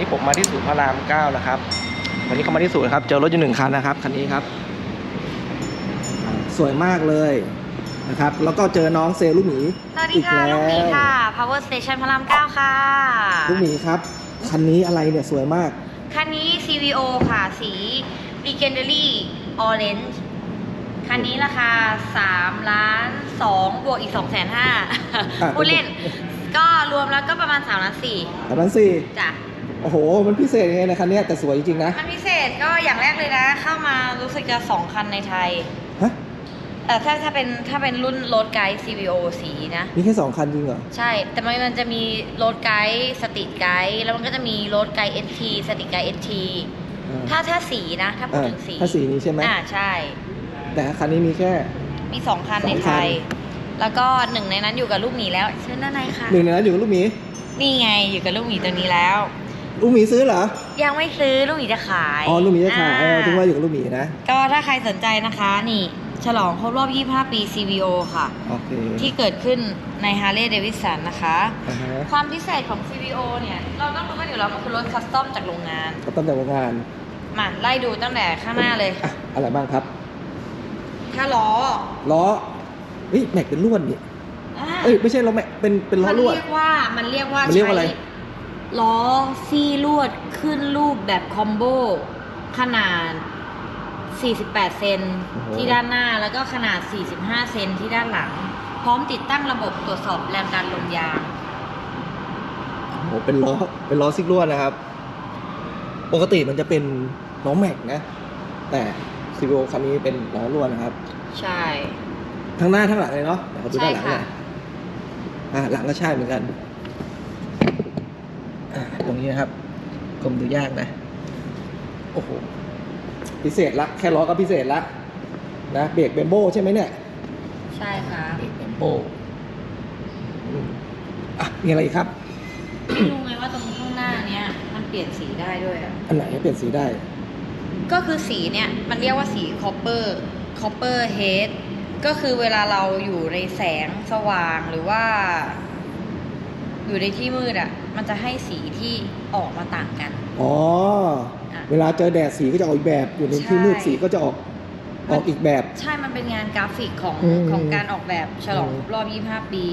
นี้ผมมาที่ศูนย์พระรามเก้านะครับ วันนี้เข้ามาที่ศูนย์นะครับ เจอรถอยู่หนึ่งคันนะครับ คันนี้ครับอ่าสวยมากเลยนะครับ แล้วก็เจอน้องเซลลลูกหมีสวัสดีค่ะอีลูกหมีแล้วค่ะ Power Station พระราม9ค่ะ ลูกหมีครับ คันนี้อะไรเนี่ยสวยมาก คันนี้ CVO ค่ะ สี Legendary Orange คันนี้ราคา3ล้าน2บวกอีก2 5 0 0 0อะ0พูดเล่นก็รวมแล้วก็ประมาณ3ล้าน4อันนั้นสิจ้ะ โอ้โห มันพิเศษยังไงนะคันเนี้ยแต่สวยจริงๆนะมันพิเศษก็อย่างแรกเลยนะ เข้ามารู้สึกจะ2คันในไทยฮะ เออถ้าถ้าเป็นถ้าเป็นรุ่นรถไกด์ CVO สีนะ มีแค่สองคันจริงเหรอ ใช่ แต่มันมันจะมีรถไกด์สตรีทไกด์แล้วมันก็จะมีรถไกด์ ST สตรีทไกด์ ST อ่า ถ้าถ้าสีนะ ถ้าพูดอ่าถึงสีถ้าสีนี้ใช่ไหม อ่าใช่ แต่คันนี้มีแค่ มีสองคันสองในคัน ไทย แล้วก็หนึ่งในนั้นอยู่กับลูกหมีแล้วเชิญด้านในค่ะ หนึ่งในนั้นอยู่กับลูกหมี นี่ไงอยู่กับลูกหมีตัวนี้แล้ว ลูกหมีซื้อเหรอ ยังไม่ซื้อลูกหมีจะขายอ๋อ ลูกหมีจะขายเอออ่ถึงว่าอยู่กับลูกหมีนะ ก็ถ้าใครสนใจนะคะ นี่ ฉลองครบรอบ 25 ปี CVO ค่ะ โอเค ที่เกิดขึ้นใน Harley Davidson นะคะ อ่าฮะความพิเศษของ CVO เนี่ย เราต้องรู้กันอยู่แล้วมันคือรถคัสตอมจากโรงงาน ก็ตั้งแต่โรงงานมาไล่ดูตั้งแต่ข้างหน้าเลย อะอะไรบ้างครับ ถ้าล้อล้อเฮ้ยแม็กเป็นลวดนี่ อะเอ้ย ไม่ใช่ล้อแม็กเป็น เป็นล้อมันลวด เรียกว่ามันเรียกว่ามันเรียกว่าอะไร ใช้ ล้อซี่ลวดขึ้นรูปแบบคอมโบขนาด 48 เซนที่ด้านหน้าแล้วก็ขนาด 45 เซนที่ด้านหลัง พร้อมติดตั้งระบบตรวจสอบแรงดันลมยางโอ้โหเป็นล้อเป็นล้อซิกลวดนะครับ ปกติมันจะเป็นล้อแม็กนะ แต่ซีโคันนี้เป็นล้อลวดนะครับ ใช่ทั้งหน้าทั้งหลังเลยเนาะเดี๋ยวเราดูใช่ด้านหลังหน่ค่ะอยอะหลังก็ใช่เหมือนกันอะ ตรงนี้นะครับกลมดูยากนะ โอ้โห พิเศษละ แค่ล้อก็พิเศษละนะเบรกเบมโบใช่ไหมเนี่ยใช่ค่ะเบรกเบมโบอืมอะมีอะไรอีกครับรู้ไหมว่าตรงข้างหน้าเนี้ยมันเปลี่ยนสีได้ด้วยอะอันไหนเปลี่ยนสีได้ ก็คือสีเนี่ยมันเรียกว่าสีคอปเปอร์คอปเปอร์เฮดก็คือเวลาเราอยู่ในแสงสว่างหรือว่า อยู่ในที่มืดอะ่ะ มันจะให้สีที่ออกมาต่างกัน อ๋ออะเวลาเจอแดดสีก็จะออกอีกแบบ อยู่ในที่ใช่มืดสีก็จะออกออกอีกแบบ ใช่ มันเป็นงานกราฟิกของอืมของการออกแบบฉลองอืมครบรอบ 25 ปี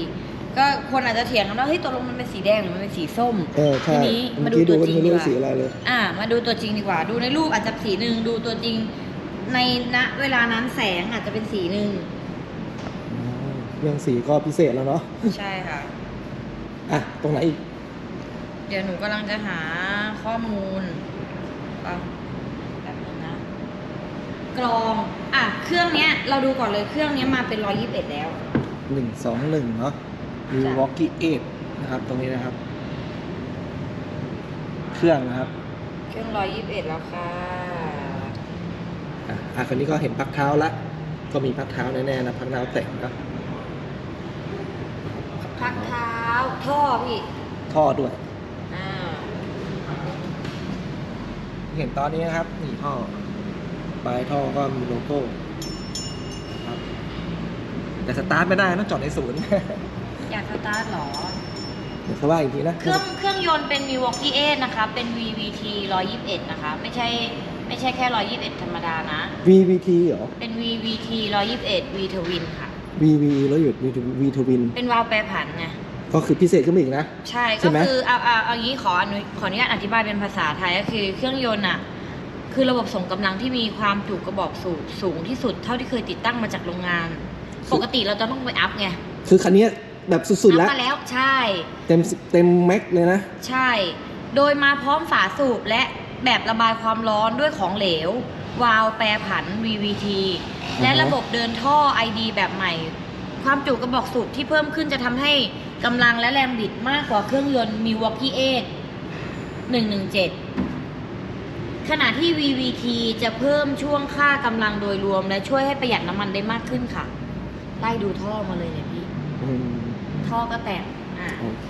ก็คนอาจจะเถียงกันว่าเฮ้ยตกลงมันเป็นสีแดงหรือมันเป็นสีส้มเออใช่ทีนี้เมื่มาอดูกี้ดูตัวก็จริงไม่ดีรู้กว่าสีอะไรเลยอ่า มาดูตัวจริงดีกว่า ดูในรูปอาจจะสีหนึ่งดูตัวจริง ในณเวลานั้นแสงอาจจะเป็นสีหนึ่งอ๋อเรื่องสีก็พิเศษแล้วเนาะใช่ค่ะอะ ตรงไหนอีก เดี๋ยวหนูกำลังจะหาข้อมูลอะแบบนึงนะ กรอง อะ เครื่องเนี้ย เราดูก่อนเลยเครื่องเนี้ยมาเป็นร้อยยี่สิบเอ็ดแล้วหนึ่งสองหนึ่งเนาะมีจ้ะวอ l กี้เอทนะครับ ตรงนี้นะครับ เครื่องนะครับ เครื่องร้อยยี่สิบเอ็ดแล้วค่ะ อะอะคนนี้ก็เห็นพักเท้าละ ก็มีพักเท้าแน่ๆนะพักเท้าแต่งก็พักเท้าท่อพี่ ท่อด้วย อ่า เห็นตอนนี้นะครับนี่ท่อปลายท่อก็มีโลโก้ครับแต่สตาร์ทไม่ได้ต้องจอดในศูนย์อยากสตาร์ทเหรอเดี๋ยวเขาว่าอีกทีนะเครื่องเครื่องยนต์เป็น Milwaukee 8นะคะเป็น VVT 121 นะคะ ไม่ใช่ไม่ใช่แค่ 121 ธรรมดานะ VVT เหรอ เป็น VVT 121 V Twin ค่ะ VV แล้วหยุด V V Twin เป็นวาล์วแปรผันไง ก็คือพิเศษขึ้นมาอีกนะ ใช่ใช่ก็ไหมคือเอาเอาเอางี้ขออนุขออนุญาตอธิบายเป็นภาษาไทยก็คือเครื่องยนต์อะคือระบบส่งกำลังที่มีความจุกระบอกสูงสูงที่สุดเท่าที่เคยติดตั้งมาจากโรงงาน ปกติเราจะต้องไปอัพไง คือคันนี้แบบสุดๆอัแล้วพมาแล้วใช่ เต็มเต็มแม็กเลยนะ ใช่ โดยมาพร้อมฝาสูบและแบบระบายความร้อนด้วยของเหลว วาล์วแปรผัน VVT และอ่าฮะระบบเดินท่อ ID แบบใหม่ ความจุกระบอกสูบที่เพิ่มขึ้นจะทำให้ กำลังและแรงบิดมากกว่าเครื่องยนต์ Milwaukee 8 117ขณะที่ VVT จะเพิ่มช่วงค่ากำลังโดยรวม และช่วยให้ประหยัดน้ำมันได้มากขึ้นค่ะ ไล่ดูท่อมาเลยเนี่ยพี่อืมท่อก็แตกอะโอเค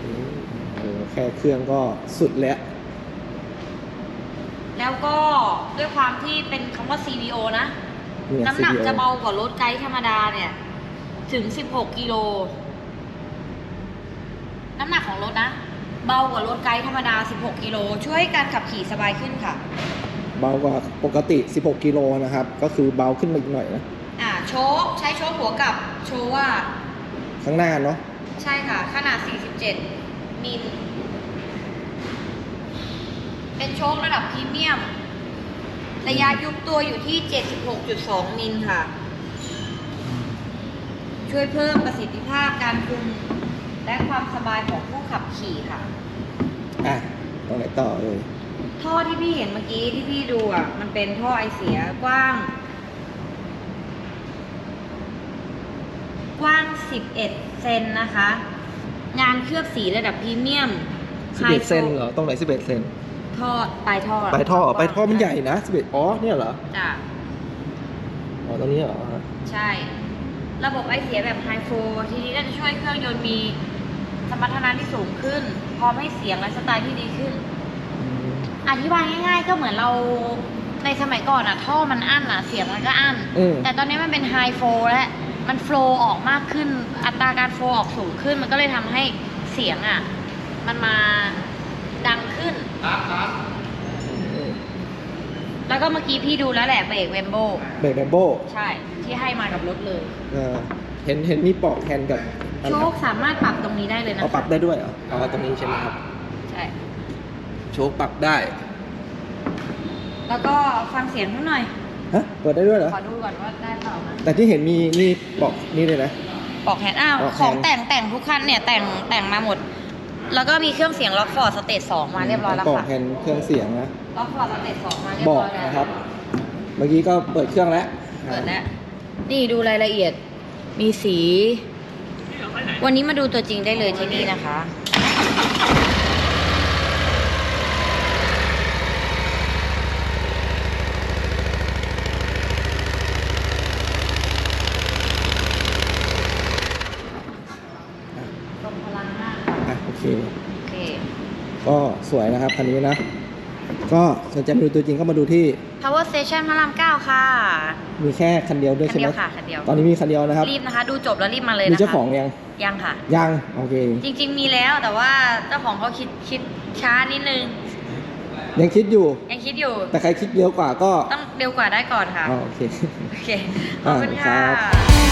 เออแค่เครื่องก็สุดแล้ว แล้วก็ด้วยความที่เป็นคำว่า CVO นะเนี่ยน้ำหนัก CDO จะเบากว่ารถไกด์ธรรมดาเนี่ย ถึง 16 กิโลน้ำหนักของรถนะอเบากว่ารถไกด์ธรรมดา 16 กิโล ช่วยให้การขับขี่สบายขึ้นค่ะ เบากว่าปกติ 16 กิโลนะครับ ก็คือเบาขึ้นมาอีกหน่อยนะอ่าโชคใช้โชคหัวกลับโชว์ว่าข้างหน้าเนาะใช่ค่ะ ขนาด 47 มิล เป็นโชคระดับพรีเมียม ระยะยุบตัวอยู่ที่ 76.2 มิลค่ะ ช่วยเพิ่มประสิทธิภาพการคุม และความสบายของผู้ขับขี่ค่ะ อะตรงไหนต่อเลย ท่อที่พี่เห็นเมื่อกี้ที่พี่ดูอะมันเป็นท่อไอเสียกว้าง กว้าง 11 เซนนะคะ งานเคลือบสีระดับพรีเมียม11เซนเหรอ ตรงไหน 11เซนท่อปลายท่อปลายท่อปลายท่อมันใหญ่นะ11อ๋อ เนี่ยเหรอ จ้ะ อ๋อ ตรงนี้เหรอ ใช่ ระบบไอเสียแบบไฮโฟทีนี้ก็จะช่วยเครื่องยนต์มีส มรรถนะที่สูงขึ้น พร้อมให้เสียงและสไตล์ที่ดีขึ้นอืมอธิบายง่าย ๆ ก็เหมือนเราในสมัยก่อนอะท่อมันอั้นอะเสียงมันก็อั้น อืม แต่ตอนนี้มันเป็นไฮโฟแล้วมันโฟลว์ออกมากขึ้น อัตราการโฟลว์ออกสูงขึ้น มันก็เลยทำให้เสียงอะมันมาดังขึ้น แล้วก็เมื่อกี้พี่ดูแล้วแหละเบรกเวมโบ เบรกแบมโบใช่ ที่ให้มากับรถเลย เออ เห็นเห็นมีปลอกแทนกับอันโชนั้นคสามารถปรับตรงนี้ได้เลยนะเอาปรับได้ด้วยเหรออ๋อตรงนี้ใช่ไหมครับ ใช่ โชว์ปรับได้ แล้วก็ฟังเสียงเขาหน่อยฮะเปิดได้ด้วยเหรอขอดูก่อนว่าได้เปล่านะแต่ที่เห็นมีนี่บอกนี่เลยนะปอกแฮนด์อ้าวปอกแฮนด์ของแต่งแต่งทุกคันเนี่ยแต่งแต่งมาหมด แล้วก็มีเครื่องเสียงล็อกฟอร์ดสเตจสองมาเรียบร้อยแล้วปลอกค่ะแทนเครื่องเสียงนะล็อกฟอร์ดสเตจสองมาเรียบบอกร้อยแล้วนะครับ เมื่อกี้ก็เปิดเครื่องแล้วเปิดแล้วนี่ดูรายละเอียด มีสี วันนี้มาดูตัวจริงได้เลยที่นี่นะคะตรงพลังมากค่ะอะโอเค โอเค ก็สวยนะครับคันนี้นะ ก็สนใจมาดูตัวจริงก็มาดูที่ Power Station พระรามเก้าค่ะ มีแค่คันเดียวด้วยคันใช่ไหเดีมยวค่ะคันเดียว ตอนนี้มีคันเดียวนะครับ รีบนะคะ ดูจบแล้วรีบมาเลยมีนะคะเจ้าของยัง ยังค่ะ ยังโอเค จริง ๆ มีแล้วแต่ว่าเจ้าของเขาคิดคิดช้านิดนึง ยังคิดอยู่ ยังคิดอยู่ แต่ใครคิดเร็วกว่าก็ต้องเร็วกว่าได้ก่อนค่ะ อ๋อโอเค โอเค ขอบคุณอ่าค่ะครับ